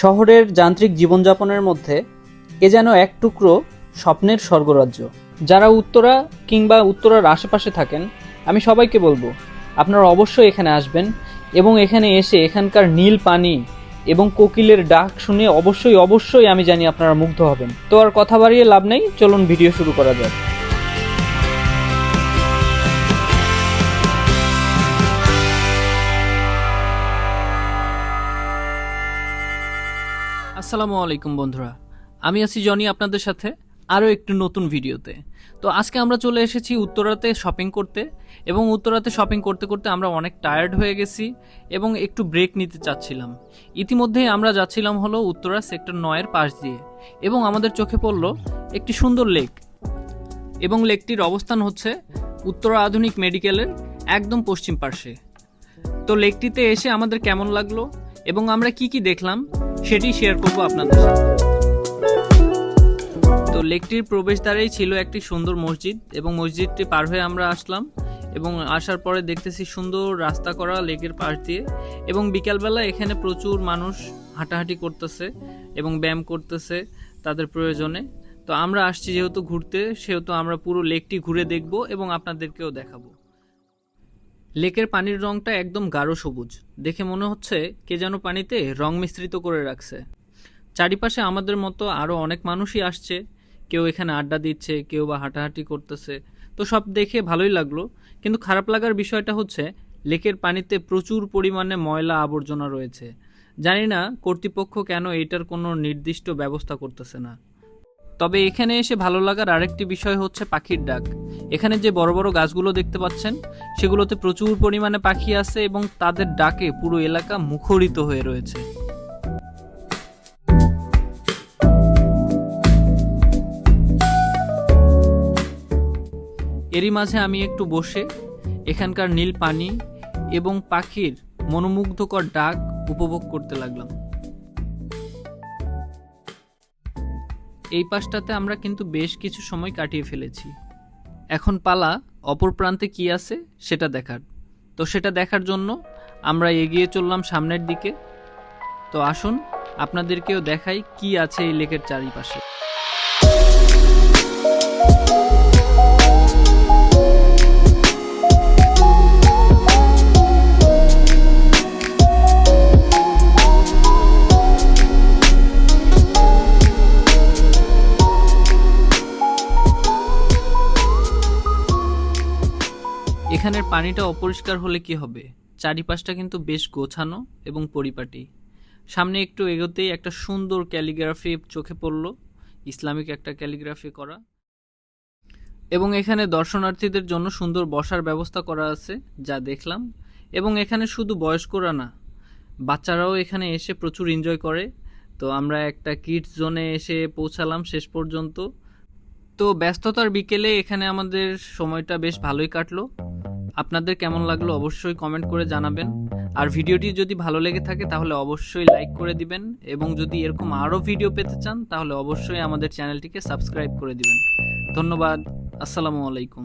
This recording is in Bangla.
শহরের যান্ত্রিক জীবনযাপনের মধ্যে এ যেন এক টুকরো স্বপ্নের স্বর্গরাজ্য। যারা উত্তরা কিংবা উত্তরার আশেপাশে থাকেন, আমি সবাইকে বলব, আপনারা অবশ্যই এখানে আসবেন এবং এখানে এসে এখানকার নীল পানি এবং কোকিলের ডাক শুনে অবশ্যই অবশ্যই আমি জানি আপনারা মুগ্ধ হবেন। তো আর কথা বাড়িয়ে লাভ নেই, চলুন ভিডিও শুরু করা যাক। আসসালামু আলাইকুম বন্ধুরা। আমি আছি জনি আপনাদের সাথে আরও একটি নতুন ভিডিওতে। তো আজকে আমরা চলে এসেছি উত্তরাতে শপিং করতে এবং উত্তরাতে শপিং করতে করতে আমরা অনেক টায়ার্ড হয়ে গেছি এবং একটু ব্রেক নিতে চাচ্ছিলাম। ইতিমধ্যেই আমরা যাচ্ছিলাম হলো উত্তরা সেক্টর নয়ের পাশ দিয়ে এবং আমাদের চোখে পড়ল একটি সুন্দর লেক এবং লেকটির অবস্থান হচ্ছে উত্তরা আধুনিক মেডিকেলের একদম পশ্চিম পার্শ্বে। তো লেকটিতে এসে আমাদের কেমন লাগল এবং আমরা কি কি দেখলাম সেটি শেয়ার করব আপনাদের সাথে তো লেকটির প্রবেশদ্বারেই ছিল একটি সুন্দর মসজিদ এবং মসজিদটি পার হয়ে আমরা আসলাম এবং আসার পরে দেখতেছি সুন্দর রাস্তা করা লেকের পাশ দিয়ে এবং বিকালবেলা এখানে প্রচুর মানুষ হাঁটাহাঁটি করতেছে এবং ব্যায়াম করতেছে তাদের প্রয়োজনে। তো আমরা আসছি যেহেতু ঘুরতে, সেহেতু আমরা পুরো লেকটি ঘুরে দেখব এবং আপনাদেরকেও দেখাবো। লেকের পানির রংটা একদম গাঢ় সবুজ। দেখে মনে হচ্ছে কে যেন পানিতে রং মিশ্রিত করে রাখছে। চারিপাশে আমাদের মতো আরও অনেক মানুষই আসছে। কেউ এখানে আড্ডা দিচ্ছে, কেউ বা হাঁটাহাঁটি করতেছে। তো সব দেখে ভালোই লাগল। কিন্তু খারাপ লাগার বিষয়টা হচ্ছে লেকের পানিতে প্রচুর পরিমাণে ময়লা আবর্জনা রয়েছে। জানি না কর্তৃপক্ষ কেন এটার কোনো নির্দিষ্ট ব্যবস্থা করতেছে না। তবে এখানে এসে ভালো লাগার আরেকটি বিষয় হচ্ছে পাখির ডাক। এখানে যে বড় বড় গাছগুলো দেখতে পাচ্ছেন, সেগুলোতে প্রচুর পরিমাণে পাখি আছে এবং তাদের ডাকে পুরো এলাকা মুখরিত হয়ে রয়েছে। এরই মাঝে আমি একটু বসে এখানকার নীল পানি এবং পাখির মনোমুগ্ধকর ডাক উপভোগ করতে লাগলাম। এই পাশটাতে আমরা কিন্তু বেশ কিছু সময় কাটিয়ে ফেলেছি। এখন পালা, অপর প্রান্তে কি আছে সেটা দেখার। তো সেটা দেখার জন্য আমরা এগিয়ে চললাম সামনের দিকে। তো আসুন, আপনাদেরকেও দেখাই কি আছে এই লেকের চারিপাশে। এখানের পানিটা অপরিষ্কার হলে কি হবে? চারিপাশটা কিন্তু বেশ গোছানো এবং পরিপাটি। সামনে একটু এগোতেই একটা সুন্দর ক্যালিগ্রাফি চোখে পড়ল, ইসলামিক একটা ক্যালিগ্রাফি করা। এবং এখানে দর্শনার্থীদের জন্য সুন্দর বসার ব্যবস্থা করা আছে, যা দেখলাম। এবং এখানে শুধু বয়স্করা না, বাচ্চারাও এখানে এসে প্রচুর এনজয় করে। তো আমরা একটা কিডস জোনে এসে পৌঁছালাম শেষ পর্যন্ত। তো ব্যস্ততার বিকেলে এখানে আমাদের সময়টা বেশ ভালোই কাটলো। আপনাদের কেমন লাগল অবশ্যই কমেন্ট করে জানাবেন। আর ভিডিওটি যদি ভালো লেগে থাকে তাহলে অবশ্যই লাইক করে দিবেন এবং যদি এরকম আরও ভিডিও পেতে চান তাহলে অবশ্যই আমাদের চ্যানেলটিকে সাবস্ক্রাইব করে দিবেন। ধন্যবাদ, আসসালামু আলাইকুম।